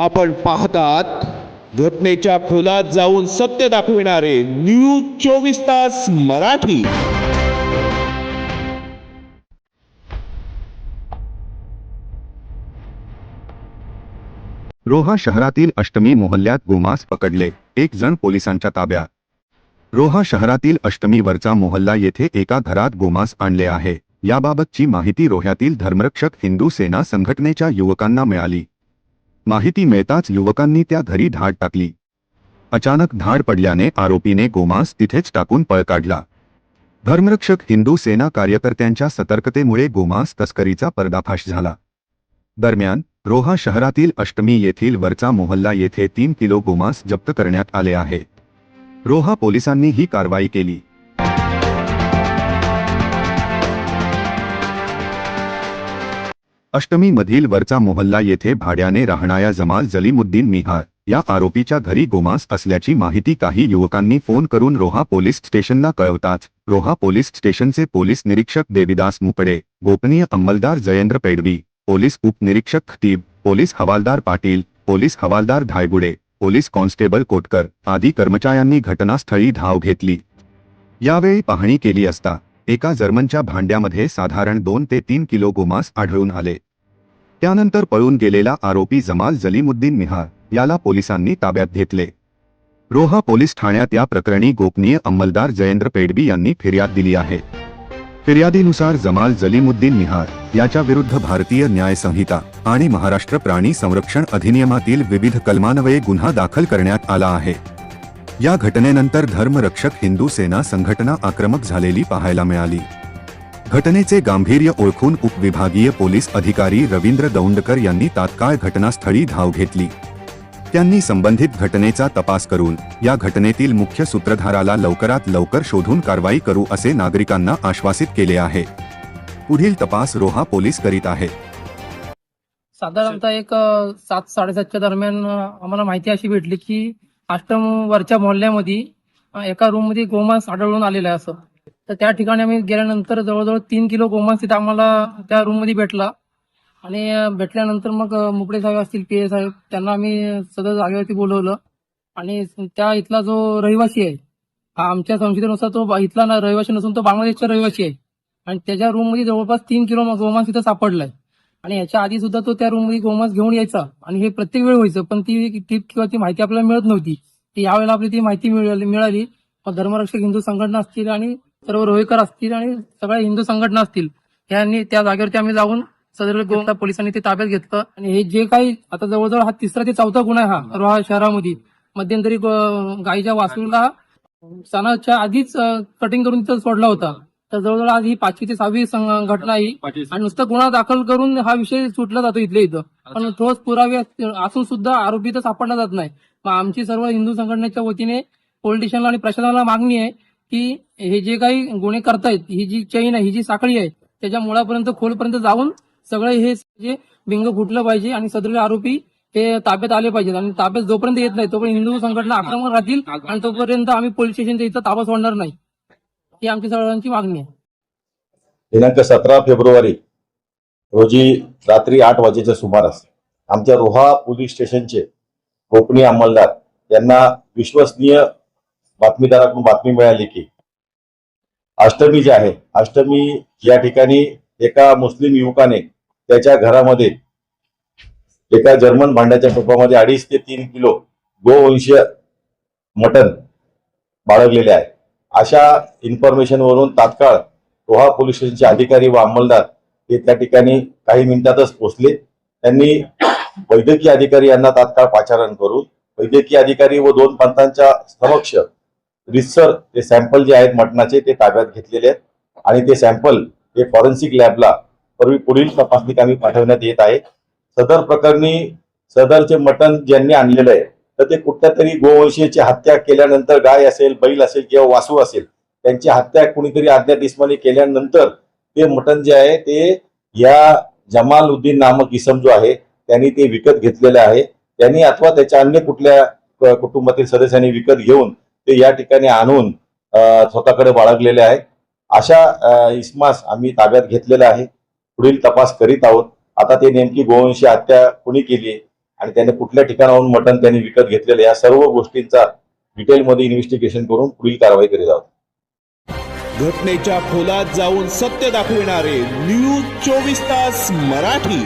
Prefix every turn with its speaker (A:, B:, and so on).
A: आपण पाहतात घटनेच्या खोलात जाऊन सत्य दाखविणारे न्यूज चोवीस तास मराठी.
B: रोहा शहरातील अष्टमी मोहल्ल्यात गोमांस पकडले. एक जण पोलिसांच्या ताब्यात. रोहा शहरातील अष्टमीवरचा मोहल्ला येथे एका घरात गोमांस आणले आहे. याबाबतची माहिती रोह्यातील धर्मरक्षक हिंदू सेना संघटनेच्या युवकांना मिळाली. माहिती मिळताच युवकांनी त्या घरी धाड टाकली. अचानक धाड पडल्याने आरोपीने गोमांस तिथेच टाकून पळ काढला. धर्मरक्षक हिंदू सेना कार्यकर्त्यांच्या सतर्कतेमुळे गोमांस तस्करीचा पर्दाफाश झाला. दरम्यान रोहा शहरातील अष्टमी येथील वरचा मोहल्ला येथे तीन किलो गोमांस जप्त करण्यात आले आहे. रोहा पोलिसांनी ही कारवाई केली. अष्टमी मधील वरचा मोहल्ला येथे भाड्याने राहणाऱ्या जमाल जलीमुद्दीन मिहार या आरोपीच्या घरी गोमांस असल्याची माहिती काही युवकांनी फोन करून रोहा पोलीस स्टेशनला कळवताच रोहा पोलीस स्टेशनचे पोलीस निरीक्षक देविदास मुपडे गोपनीय अंमलदार जयेंद्र पेडवी पोलीस उपनिरीक्षक खतीब पोलीस हवालदार पाटील पोलीस हवालदार धायगुडे पोलीस कॉन्स्टेबल कोटकर आदी कर्मचाऱ्यांनी घटनास्थळी धाव घेतली. यावेळी पाहणी केली असता एका जर्मनच्या भांड्यामध्ये साधारण दोन ते तीन किलो गोमांस आढळून आले. त्यानंतर पळून गेलेला आरोपी जमाल जलीमुद्दीन मिहार याला पोलिसांनी ताब्यात घेतले. रोहा पोलीस ठाण्यात या प्रकरणी गोपनीय अंमलदार जयेंद्र पेडबी यांनी फिर्याद दिली आहे. फिर्यादीनुसार जमाल जलीमुद्दीन निहार याच्या विरुद्ध भारतीय न्याय संहिता आणि महाराष्ट्र प्राणी संरक्षण अधिनियमातील विविध कलमान्वये गुन्हा दाखल करण्यात आला आहे. या घटनेनंतर धर्मरक्षक हिंदू सेना संघटना आक्रमक झालेली पाहायला मिळाली. घटनेचे गांभीर्य ओळखून उपविभागीय पोलीस अधिकारी रवींद्र दौंडकर यांनी तात्काळ घटनास्थळी धाव घेतली. त्यांनी संबंधित घटनेचा तपास करून या घटनेतील मुख्य सूत्रधाराला लवकरात लवकर शोधून कारवाई करू असे नागरिकांना आश्वासित केले आहे. पुढील तपास रोहा पोलीस करीत आहे.
C: साधारणतः एक सात साडेसातच्या दरम्यान आम्हाला माहिती अशी भेटली की आष्टम वरच्या मोहल्ल्यामध्ये एका रूममध्ये गोमांस आढळून आलेलं आहे असं. तर त्या ठिकाणी आम्ही गेल्यानंतर जवळजवळ तीन किलो गोमांस तिथे आम्हाला त्या रूममध्ये भेटला. आणि भेटल्यानंतर मग मुकडे साहेब असतील पी ए साहेब त्यांना आम्ही सदर जागेवरती बोलवलं. आणि त्या इथला जो रहिवासी आहे हा आमच्या संशोधनुसार तो इथला ना रहिवासी नसून तो बांगलादेशचा रहिवासी आहे. आणि त्याच्या रूममध्ये जवळपास तीन किलो गोमांस तिथं सापडलाय. आणि याच्या आधी सुद्धा तो त्या रूममध्ये गोमांस घेऊन यायचा. आणि हे प्रत्येक वेळ व्हायचं पण ती टीप किंवा ती माहिती आपल्याला मिळत नव्हती. ती यावेळेला आपली ती माहिती मिळाली मिळाली. मग धर्मरक्षक हिंदू संघटना असतील आणि सर्व रोहेकर असतील आणि सगळ्या हिंदू संघटना असतील यांनी त्या जागेवरती आम्ही जाऊन सदर गोमता पोलिसांनी ते ताब्यात घेतलं. आणि हे जे काही आता जवळजवळ हा तिसरा ते चौथा गुन्हा हा रोहा शहरामध्ये. मध्यंतरी गाईच्या वासरूला सणाच्या आधीच कटिंग करून तिथं सोडला होता. तर जवळजवळ आज ही पाचवी ते सहावी घटना ही. आणि नुसतं गुन्हा दाखल करून हा विषय सुटला जातो इथल्या इथं. पण ठोस पुरावे अस- असून सुद्धा आरोपी तर सापडला जात नाही. मग आमची सर्व हिंदू संघटनेच्या वतीने पोलिटिशियनला आणि प्रशासनाला मागणी आहे की हे जे काही गुन्हे करतायत ही जी चैन आहे ही जी साखळी आहे त्याच्या मुळापर्यंत खोलपर्यंत जाऊन सगळे हे जे भिंग फुटलं पाहिजे आणि सदर आरोपी हे ताब्यात आले पाहिजेत. आणि ताब्यात जोपर्यंत येत नाही तोपर्यंत हिंदू संघटना आक्रमक राहतील आणि तोपर्यंत आम्ही पोलीस स्टेशनच्या इथं ताबा सोडणार नाही. ही आमची सर्वांची मागणी आहे.
D: दिनांक सतरा फेब्रुवारी रोजी रात्री आठ वाजेच्या सुमारास आमच्या रोहा पोलीस स्टेशनचे कोकणी अंमलदार यांना विश्वसनीय बातमीदाराकडून बातमी मिळाली की. अष्टमी जी आहे अष्टमी या ठिकाणी एका मुस्लिम युवकाने त्याच्या घरामध्ये एका जर्मन भांड्याच्या टोपामध्ये अडीच ते तीन किलो गोवंशीय मटण बाळगलेले आहे. अशा इन्फॉर्मेशन वरून तात्काळ रोहा पोलीस स्टेशनचे अधिकारी व अंमलदार हे त्या ठिकाणी काही मिनिटातच पोहोचले. त्यांनी वैद्यकीय अधिकारी यांना तात्काळ पाचारण करून वैद्यकीय अधिकारी व दोन पंथांच्या समक्ष रिसर ते सॅम्पल जे आहेत मटणाचे ते ताब्यात घेतलेले आहेत. आणि ते सॅम्पल हे फॉरेन्सिक लॅबला पूर्वी पुढील तपासणी कामी पाठवण्यात येत आहे. सदर प्रकरणी सदरचे मटण ज्यांनी आणलेलं आहे तर ते कुठल्या तरी गोवंशीची हत्या केल्यानंतर गाय असेल बैल असेल किंवा वासू असेल त्यांची हत्या कुणीतरी अज्ञात इस्माने केल्यानंतर ते मटण जे आहे ते या जमाल उद्दीन नामक इसम जो आहे त्यांनी ते विकत घेतलेले आहे. त्यांनी अथवा त्याच्या अन्य कुठल्या कुटुंबातील सदस्यांनी विकत घेऊन ते या ठिकाणी आणून स्वतःकडे बाळगलेले आहे अशा इस्मास आम्ही ताब्यात घेतलेला आहे. पुढील तपास करीत आहोत. आता ते नेमकी गोवंशी हत्या कुणी केली आणि त्याने कुठल्या ठिकाणाहून मटण त्यांनी विकत घेतलेलं या सर्व गोष्टींचा डिटेलमध्ये इन्व्हेस्टिगेशन करून पुढील कारवाई करीत आहोत.
A: घटनेच्या खोलात जाऊन सत्य दाखविणारे न्यूज चोवीस तास मराठी.